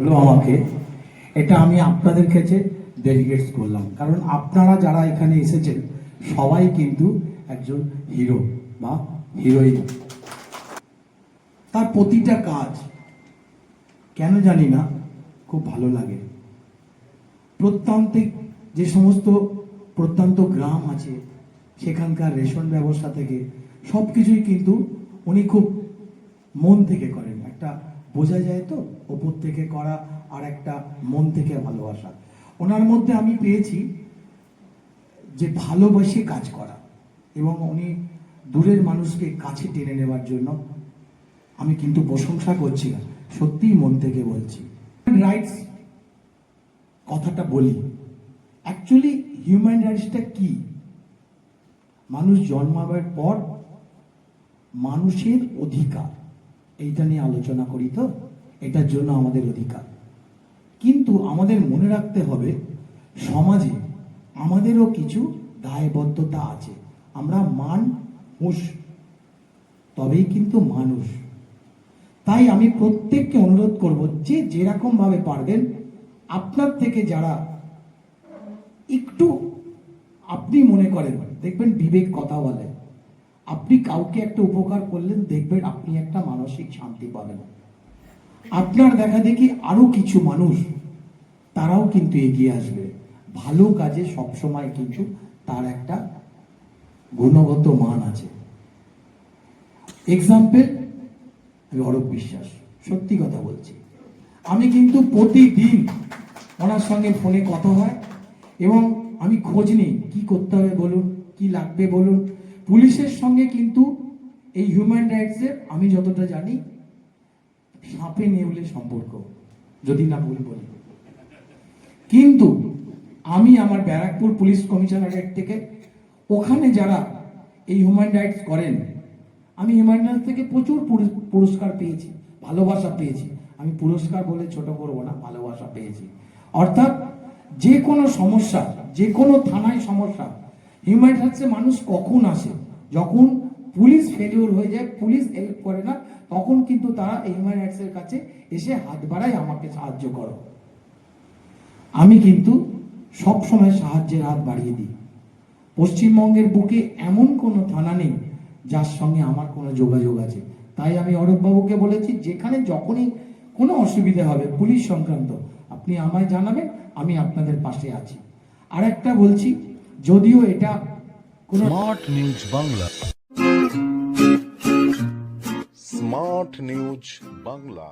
হলো আমাকে, এটা আমি আপনাদের কাছে ডেডিকেটস করলাম। কারণ আপনারা যারা এখানে এসেছেন, সবাই কিন্তু একজন হিরো বা হিরোইন তার প্রতিটা কাজ কেন জানি না, খুব ভালো লাগে। প্রত্যন্তিক যে সমস্ত প্রত্যন্ত গ্রাম আছে, সেখানকার রেশন ব্যবস্থা থেকে সব কিছুই কিন্তু উনি খুব মন থেকে করেন। একটা বোঝা যায় তো? ওপর থেকে করা আর একটা মন থেকে ভালোবাসা। ওনার মধ্যে আমি পেয়েছি যে ভালোবাসে কাজ করা এবং উনি দূরের মানুষকে কাছে টেনে নেওয়ার জন্য আমি কিন্তু প্রশংসা করছি না, সত্যিই মন থেকে বলছি। রাইটস কথাটা বলি। অ্যাকচুয়ালি হিউম্যান রাইটসটা কি? মানুষ জন্মাবার পর মানুষের অধিকার। এইটা নিয়ে আলোচনা করি তো? এটার জন্য আমাদের অধিকার। কিন্তু আমাদের মনে রাখতে হবে, সমাজে আমাদেরও কিছু দায়বদ্ধতা আছে। আমরা মান হুঁশ তবেই কিন্তু মানুষ। তাই আমি প্রত্যেককে অনুরোধ করব, যে যেরকম ভাবে পারবেন, আপনার থেকে যারা একটু আপনি মনে করেন, দেখবেন বিবেক কথা বলে। আপনি কাউকে একটা উপকার করলেন, দেখবেন আপনি একটা মানসিক শান্তি পাবেন। আপনার দেখা দেখি আরও কিছু মানুষ, তারাও কিন্তু এগিয়ে আসবে। ভালো কাজে সবসময় কিন্তু তার একটা গুণগত মান আছে। এক্সাম্পল আমি অরূপ বিশ্বাস, সত্যি কথা বলছি। আমি কিন্তু প্রতিদিন ওনার সঙ্গে ফোনে কথা হয় এবং আমি খোঁজ নিই, কি করতে হবে বলুন, কি লাগবে বলুন পুলিশের সঙ্গে কিন্তু এই হিউম্যান রাইটসের আমি যতটা জানি, সাপে নেউলে সম্পর্ক, যদি না ভুল বলি। কিন্তু আমি আমার ব্যারাকপুর পুলিশ কমিশনারেট থেকে, ওখানে যারা এই হিউম্যান রাইটস করেন, আমি হিউম্যান রাইটস থেকে প্রচুর পুরস্কার পেয়েছি, ভালোবাসা পেয়েছি। আমি পুরস্কার বলে ছোট করব না, ভালোবাসা পেয়েছি। অর্থাৎ যে কোনো সমস্যা, যে কোনো থানায় সমস্যা হিউম্যান রাইটসে মানুষ কখন আসে? যখন পুলিশ ফেলিওর হয়ে যায়, পুলিশ হেল্প করে না, তখন কিন্তু তারা হিউম্যান রাইটসের কাছে এসে হাত বাড়ায়, আমাকে সাহায্য করো। আমি কিন্তু সব সময় সাহায্যের হাত বাড়িয়ে দিই। পশ্চিমবঙ্গের বুকে এমন কোনো থানা নেই, যার সঙ্গে আমার কোনো যোগাযোগ আছে। তাই আমি অরূপবাবুকে বলেছি, যেখানে যখনই কোনো অসুবিধা হবে, পুলিশ সংক্রান্ত, আপনি আমায় জানাবেন, আমি আপনাদের পাশে আছি। আর একটা বলছি যদিও এটা কোনো smart news Bangla smart news Bangla